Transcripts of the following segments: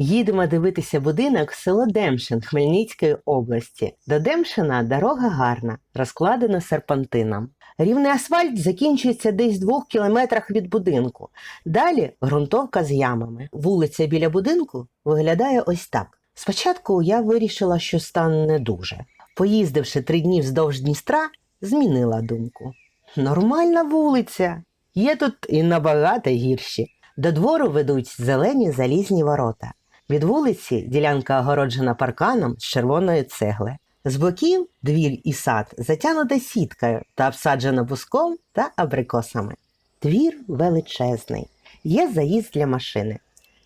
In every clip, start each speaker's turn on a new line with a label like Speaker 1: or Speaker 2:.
Speaker 1: Їдемо дивитися будинок село Демшин Хмельницької області. До Демшина дорога гарна, розкладена серпантином. Рівний асфальт закінчується десь двох кілометрах від будинку. Далі ґрунтовка з ямами. Вулиця біля будинку виглядає ось так. Спочатку я вирішила, що стан не дуже. Поїздивши три дні вздовж Дністра, змінила думку. Нормальна вулиця. Є тут і набагато гірші. До двору ведуть зелені залізні ворота. Від вулиці ділянка огороджена парканом з червоної цегли. З боків двір і сад затягнута сіткою та обсаджена буском та абрикосами. Двір величезний, є заїзд для машини.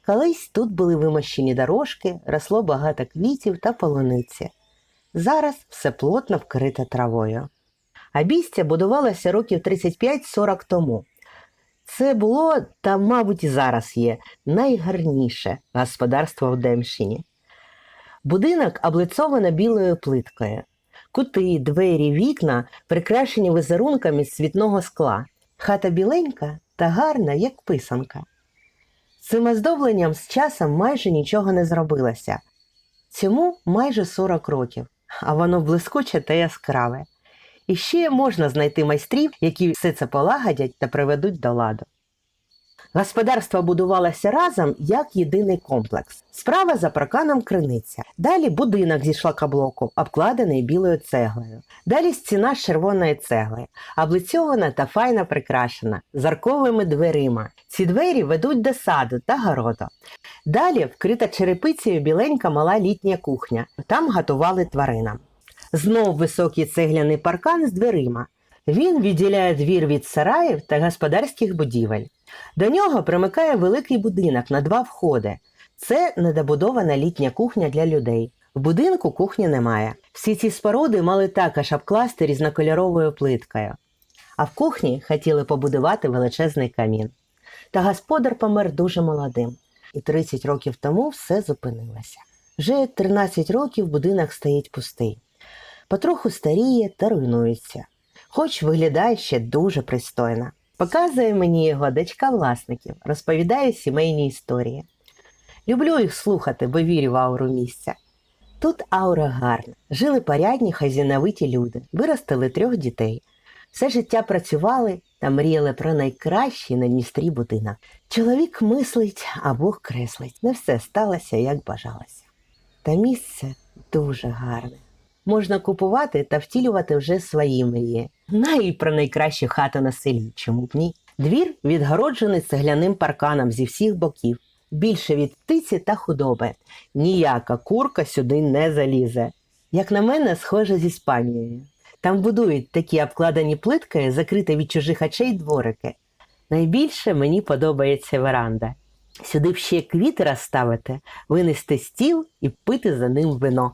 Speaker 1: Колись тут були вимощені дорожки, росло багато квітів та полуниці. Зараз все плотно вкрите травою. Обійстя будувалося років 35-40 тому. Це було, та, мабуть, і зараз є найгарніше господарство в Демщині. Будинок облицовано білою плиткою. Кути, двері, вікна прикрашені візерунками з цвітного скла. Хата біленька та гарна, як писанка. Цим оздобленням з часом майже нічого не зробилося. Цьому майже 40 років, а воно блискуче та яскраве. І ще можна знайти майстрів, які все це полагодять та приведуть до ладу. Господарство будувалося разом як єдиний комплекс. Справа за парканом криниця. Далі будинок зі шлакоблоку, обкладений білою цеглою. Далі стіна з червоної цегли, облицьована та файно прикрашена, з арковими дверима. Ці двері ведуть до саду та городу. Далі вкрита черепицею біленька мала літня кухня. Там готували тваринам. Знов високий цегляний паркан з дверима. Він відділяє двір від сараїв та господарських будівель. До нього примикає великий будинок на два входи. Це недобудована літня кухня для людей. В будинку кухні немає. Всі ці споруди мали також обкласти різнокольоровою плиткою. А в кухні хотіли побудувати величезний камін. Та господар помер дуже молодим, і 30 років тому все зупинилося. Вже 13 років будинок стоїть пустий. Потроху старіє та руйнується, хоч виглядає ще дуже пристойно. Показує мені його дочка власників, розповідає сімейні історії. Люблю їх слухати, бо вірю в ауру місця. Тут аура гарна. Жили порядні хазіновиті люди, виростили трьох дітей. Все життя працювали та мріяли про найкращий на Дністрі будинок. Чоловік мислить, а Бог креслить. Не все сталося, як бажалося. Та місце дуже гарне. Можна купувати та втілювати вже свої мрії. Навіть про найкращу хату на селі, чому б ні. Двір відгороджений цегляним парканом зі всіх боків. Більше від птиці та худоби. Ніяка курка сюди не залізе. Як на мене, схоже з Іспанією. Там будують такі обкладені плиткою, закриті від чужих очей дворики. Найбільше мені подобається веранда. Сюди б ще квіти розставити, винести стіл і пити за ним вино.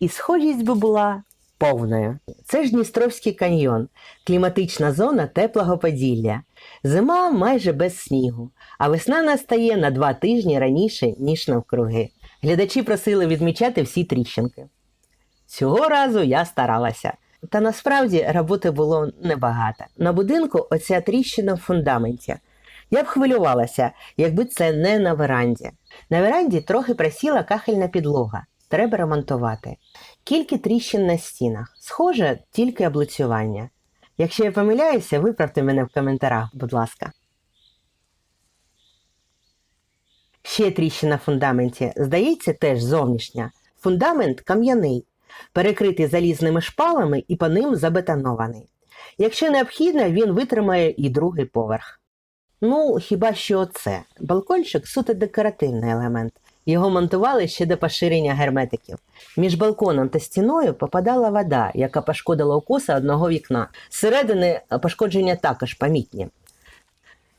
Speaker 1: І схожість би була повною. Це ж Дністровський каньйон, кліматична зона теплого Поділля. Зима майже без снігу, а весна настає на два тижні раніше, ніж навкруги. Глядачі просили відмічати всі тріщинки. Цього разу я старалася. Та насправді роботи було небагато. На будинку оця тріщина в фундаменті. Я б хвилювалася, якби це не на веранді. На веранді трохи просіла кахельна підлога. Треба ремонтувати. Кілька тріщин на стінах. Схоже, тільки облицювання. Якщо я помиляюся, виправте мене в коментарях, будь ласка. Ще тріщина в фундаменті, здається, теж зовнішня. Фундамент кам'яний, перекритий залізними шпалами і по ним забетонований. Якщо необхідно, він витримає і другий поверх. Ну, хіба що оце. Балкончик суто декоративний елемент. Його монтували ще до поширення герметиків. Між балконом та стіною попадала вода, яка пошкодила укоси одного вікна. Зсередини пошкодження також помітні.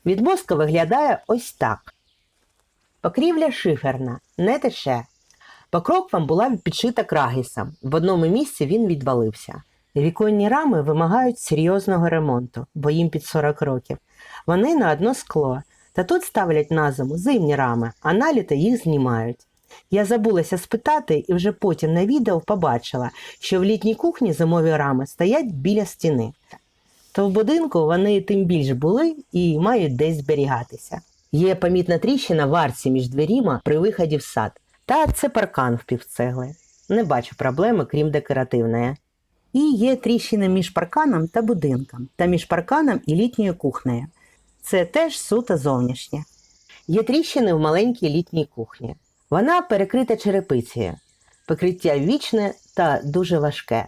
Speaker 1: Від виглядає ось так. Покрівля шиферна, не тече. Покроквам була підшита крагісом. В одному місці він відвалився. Віконні рами вимагають серйозного ремонту, бо їм під 40 років. Вони на одно скло, та тут ставлять на зиму зимні рами, а наліто їх знімають. Я забулася спитати і вже потім на відео побачила, що в літній кухні зимові рами стоять біля стіни. То в будинку вони тим більш були і мають десь зберігатися. Є помітна тріщина в арці між дверима при виході в сад. Та це паркан в півцегли. Не бачу проблеми, крім декоративної. І є тріщини між парканом та будинком, та між парканом і літньою кухнею. Це теж суто зовнішнє. Є тріщини в маленькій літній кухні. Вона перекрита черепицею. Покриття вічне та дуже важке.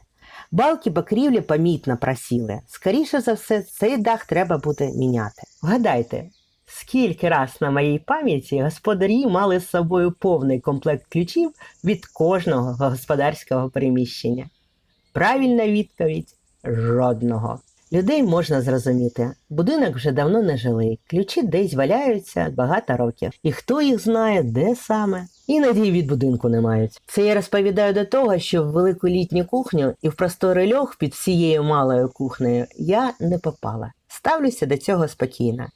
Speaker 1: Балки покрівлі помітно просіли. Скоріше за все, цей дах треба буде міняти. Вгадайте, скільки раз на моїй пам'яті господарі мали з собою повний комплект ключів від кожного господарського приміщення? Правильна відповідь жодного. Людей можна зрозуміти. Будинок вже давно не жили, ключі десь валяються багато років. І хто їх знає, де саме? Іноді від будинку не мають. Це я розповідаю до того, що в велику літню кухню і в просторий льох під всією малою кухнею я не попала. Ставлюся до цього спокійно.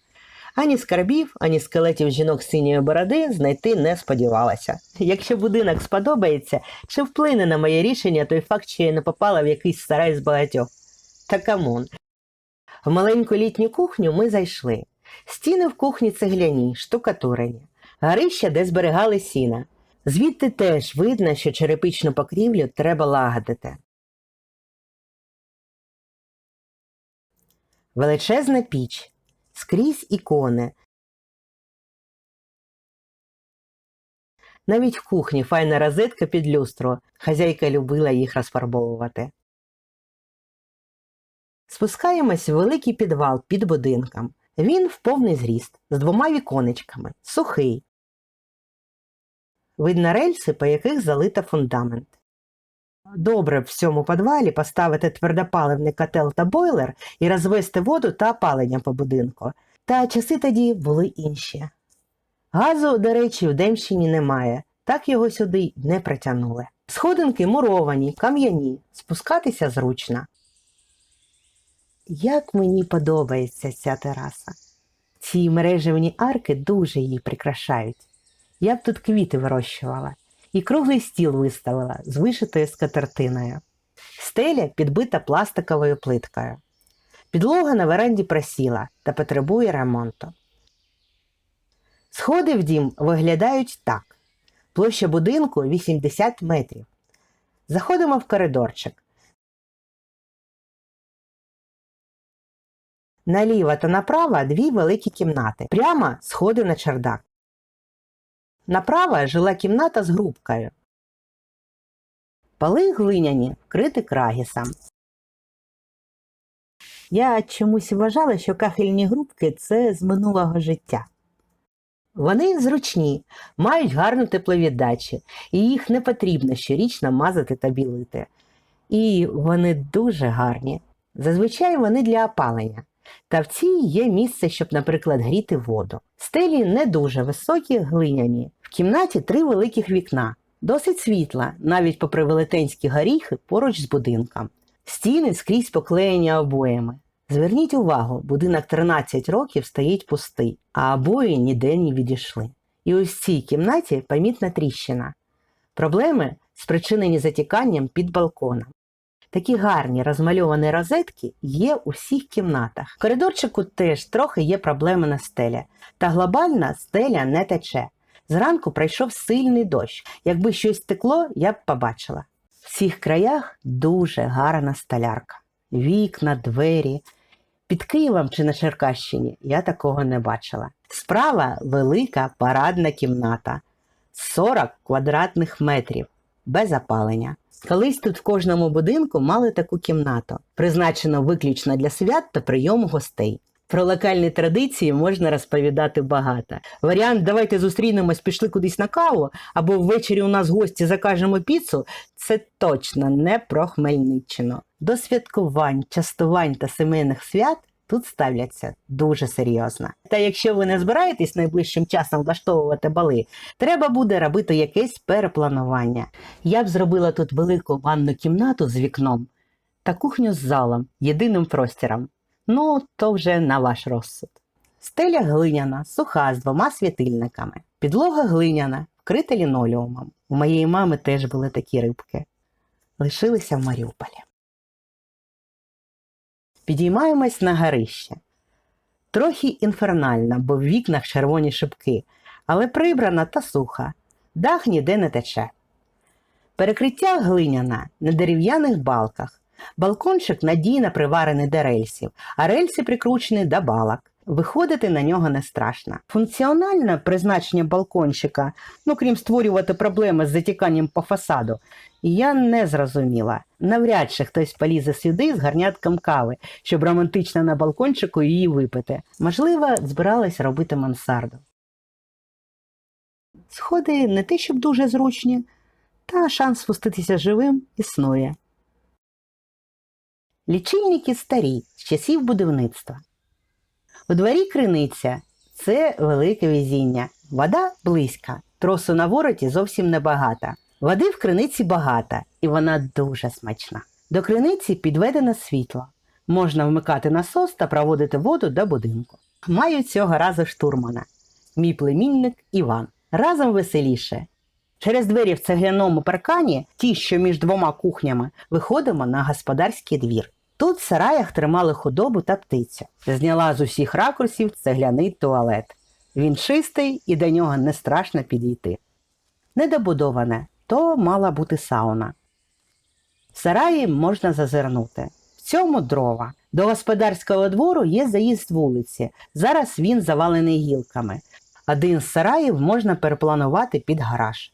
Speaker 1: Ані скарбів, ані скелетів жінок синьої бороди знайти не сподівалася. Якщо будинок сподобається, чи вплине на моє рішення той факт, що я не попала в якийсь сарай з багатьох? Та камон. В маленьку літню кухню ми зайшли. Стіни в кухні цегляні, штукатурені, гарища, де зберігали сіна. Звідти теж видно, що черепичну покрівлю треба лагодити. Величезна піч, скрізь ікони. Навіть в кухні файна розетка під люстру. Хазяйка любила їх розфарбовувати. Спускаємось в великий підвал під будинком. Він в повний зріст, з двома віконечками, сухий. Видно рельси, по яких залита фундамент. Добре в цьому підвалі поставити твердопаливний котел та бойлер і розвести воду та опалення по будинку. Та часи тоді були інші. Газу, до речі, в Демщині немає, так його сюди не притягнули. Сходинки муровані, кам'яні, спускатися зручно. Як мені подобається ця тераса. Ці мережевні арки дуже її прикрашають. Я б тут квіти вирощувала і круглий стіл виставила з вишитою скатертиною. Стеля підбита пластиковою плиткою. Підлога на веранді просіла та потребує ремонту. Сходи в дім виглядають так: площа будинку 80 метрів. Заходимо в коридорчик. Наліво та направо дві великі кімнати. Прямо сходи на чердак. Направо жила кімната з грубкою. Поли глиняні, вкриті крагісом. Я чомусь вважала, що кахельні грубки це з минулого життя. Вони зручні, мають гарну тепловіддачу, і їх не потрібно щорічно мазати та білити. І вони дуже гарні. Зазвичай вони для опалення. Та в цій є місце, щоб, наприклад, гріти воду. Стелі не дуже високі, глиняні. В кімнаті три великих вікна, досить світла, навіть попри велетенські горіхи поруч з будинком. Стіни скрізь поклеєні обоями. Зверніть увагу, будинок 13 років стоїть пустий, а обої ніде не відійшли. І ось в цій кімнаті помітна тріщина. Проблеми спричинені затіканням під балконом. Такі гарні розмальовані розетки є у всіх кімнатах. В коридорчику теж трохи є проблеми на стелі, та глобальна стеля не тече. Зранку пройшов сильний дощ. Якби щось текло, я б побачила. В цих краях дуже гарна столярка. Вікна, двері. Під Києвом чи на Черкащині я такого не бачила. Справа велика парадна кімната 40 квадратних метрів без опалення. Колись тут в кожному будинку мали таку кімнату, призначену виключно для свят та прийому гостей. Про локальні традиції можна розповідати багато. Варіант давайте зустрінемось, пішли кудись на каву, або ввечері у нас гості закажемо піцу. Це точно не про Хмельниччину. До святкувань, частувань та сімейних свят тут ставляться дуже серйозно. Та якщо ви не збираєтесь найближчим часом влаштовувати бали, треба буде робити якесь перепланування. Я б зробила тут велику ванну кімнату з вікном та кухню з залом, єдиним простіром. Ну, то вже на ваш розсуд. Стеля глиняна, суха з двома світильниками. Підлога глиняна, вкрита лінолеумом. У моєї мами теж були такі рибки. Лишилися в Маріуполі. Підіймаємось на горище. Трохи інфернальна, бо в вікнах червоні шибки, але прибрана та суха. Дах ніде не тече. Перекриття глиняна на дерев'яних балках. Балкончик надійно приварений до рельсів, а рельси прикручені до балок. Виходити на нього не страшно. Функціональне призначення балкончика, ну крім створювати проблеми з затіканням по фасаду, я не зрозуміла. Навряд чи хтось полізе сюди з гарнятком кави, щоб романтично на балкончику її випити. Можливо, збиралась робити мансарду. Сходи не те, щоб дуже зручні, та шанс спуститися живим існує. Лічильники старі з часів будівництва. У дворі криниця це велике везіння. Вода близька, тросу на вороті зовсім небагато. Води в криниці багато, і вона дуже смачна. До криниці підведено світло. Можна вмикати насос та проводити воду до будинку. Маю цього разу штурмана. Мій племінник Іван. Разом веселіше. Через двері в цегляному паркані, ті, що між двома кухнями, виходимо на господарський двір. Тут в сараях тримали худобу та птицю. Зняла з усіх ракурсів цегляний туалет. Він чистий і до нього не страшно підійти. Недобудоване, то мала бути сауна. В сараї можна зазирнути. В цьому дрова. До господарського двору є заїзд вулиці. Зараз він завалений гілками. Один з сараїв можна перепланувати під гараж.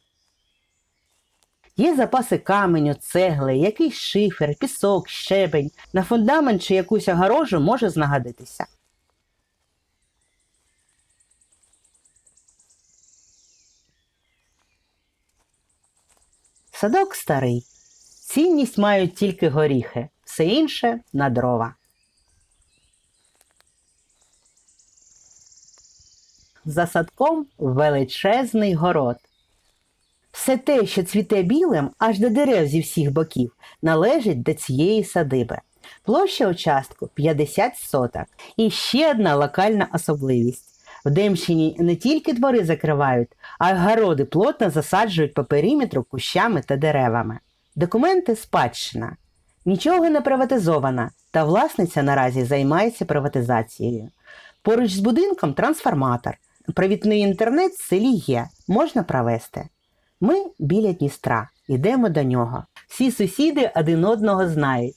Speaker 1: Є запаси каменю, цегли, якийсь шифер, пісок, щебень. На фундамент чи якусь огорожу може знагодитися. Садок старий. Цінність мають тільки горіхи, все інше на дрова. За садком величезний город. Все те, що цвіте білим, аж до дерев зі всіх боків, належить до цієї садиби. Площа участку 50 соток. І ще одна локальна особливість. В Демщині не тільки двори закривають, а й городи плотно засаджують по периметру кущами та деревами. Документи спадщина. Нічого не приватизовано, та власниця наразі займається приватизацією. Поруч з будинком трансформатор. Провідний інтернет в селі є, можна провести. Ми біля Дністра, йдемо до нього. Всі сусіди один одного знають.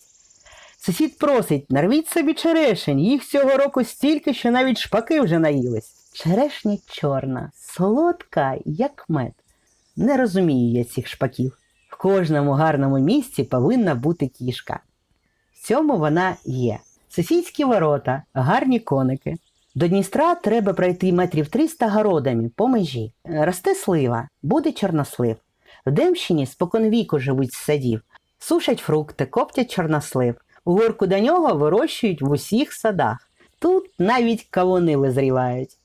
Speaker 1: Сусід просить, нарвіть собі черешень, їх цього року стільки, що навіть шпаки вже наїлись. Черешня чорна, солодка, як мед. Не розумію я цих шпаків. В кожному гарному місці повинна бути кішка. В цьому вона є. Сусідські ворота, гарні коники. До Дністра треба пройти метрів 300 городами по межі. Росте слива, буде чорнослив. В Демщині споконвіку живуть з садів, сушать фрукти, коптять чорнослив. У горку до нього вирощують в усіх садах. Тут навіть кавуни визрівають.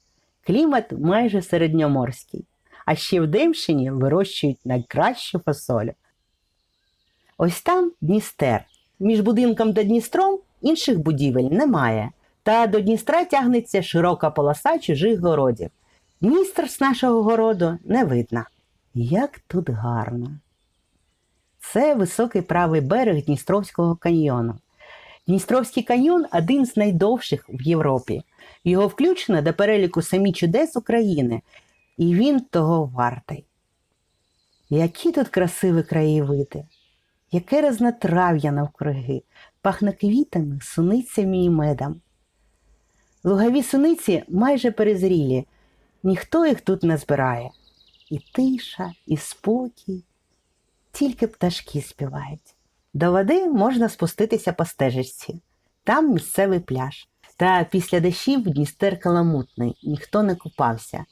Speaker 1: Клімат майже середньоморський. А ще в Демщині вирощують найкращу фасолю. Ось там Дністер. Між будинком та Дністром інших будівель немає. Та до Дністра тягнеться широка полоса чужих городів. Дністр з нашого городу не видно. Як тут гарно. Це високий правий берег Дністровського каньйону. Дністровський каньйон один з найдовших в Європі. Його включено до переліку самі чудес України, і він того вартий. Які тут красиві краєвиди, яке разнотрав'я навкруги, пахне квітами, суницями і медом. Лугові суниці майже перезрілі, ніхто їх тут не збирає. І тиша, і спокій, тільки пташки співають. До води можна спуститися по стежечці, там місцевий пляж. Та після дощів Дністер каламутний, ніхто не купався.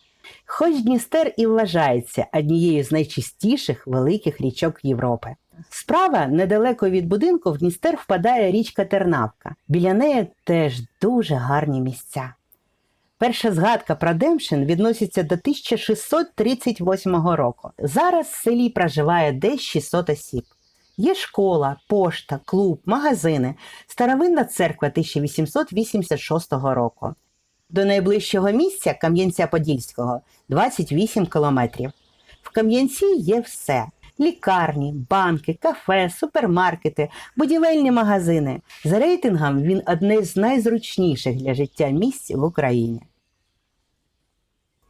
Speaker 1: Хоч Дністер і вважається однією з найчистіших великих річок Європи. Справа недалеко від будинку в Дністер впадає річка Тернавка. Біля неї теж дуже гарні місця. Перша згадка про Демшин відноситься до 1638 року. Зараз в селі проживає десь 600 осіб. Є школа, пошта, клуб, магазини, старовинна церква 1886 року. До найближчого місця Кам'янця Подільського 28 кілометрів. В Кам'янці є все: лікарні, банки, кафе, супермаркети, будівельні магазини. За рейтингом він одне з найзручніших для життя місць в Україні.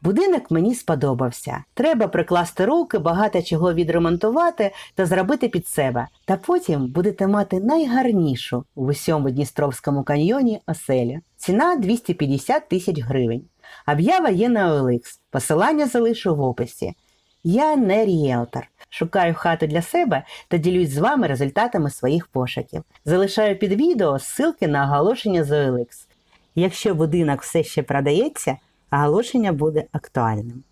Speaker 1: Будинок мені сподобався. Треба прикласти руки, багато чого відремонтувати та зробити під себе. Та потім будете мати найгарнішу в усьому Дністровському каньйоні оселю. Ціна 250 тисяч гривень. Об'ява є на OLX. Посилання залишу в описі. Я не ріелтор. Шукаю хату для себе та ділюсь з вами результатами своїх пошуків. Залишаю під відео ссылки на оголошення з OLX. Якщо будинок все ще продається, оголошення буде актуальним.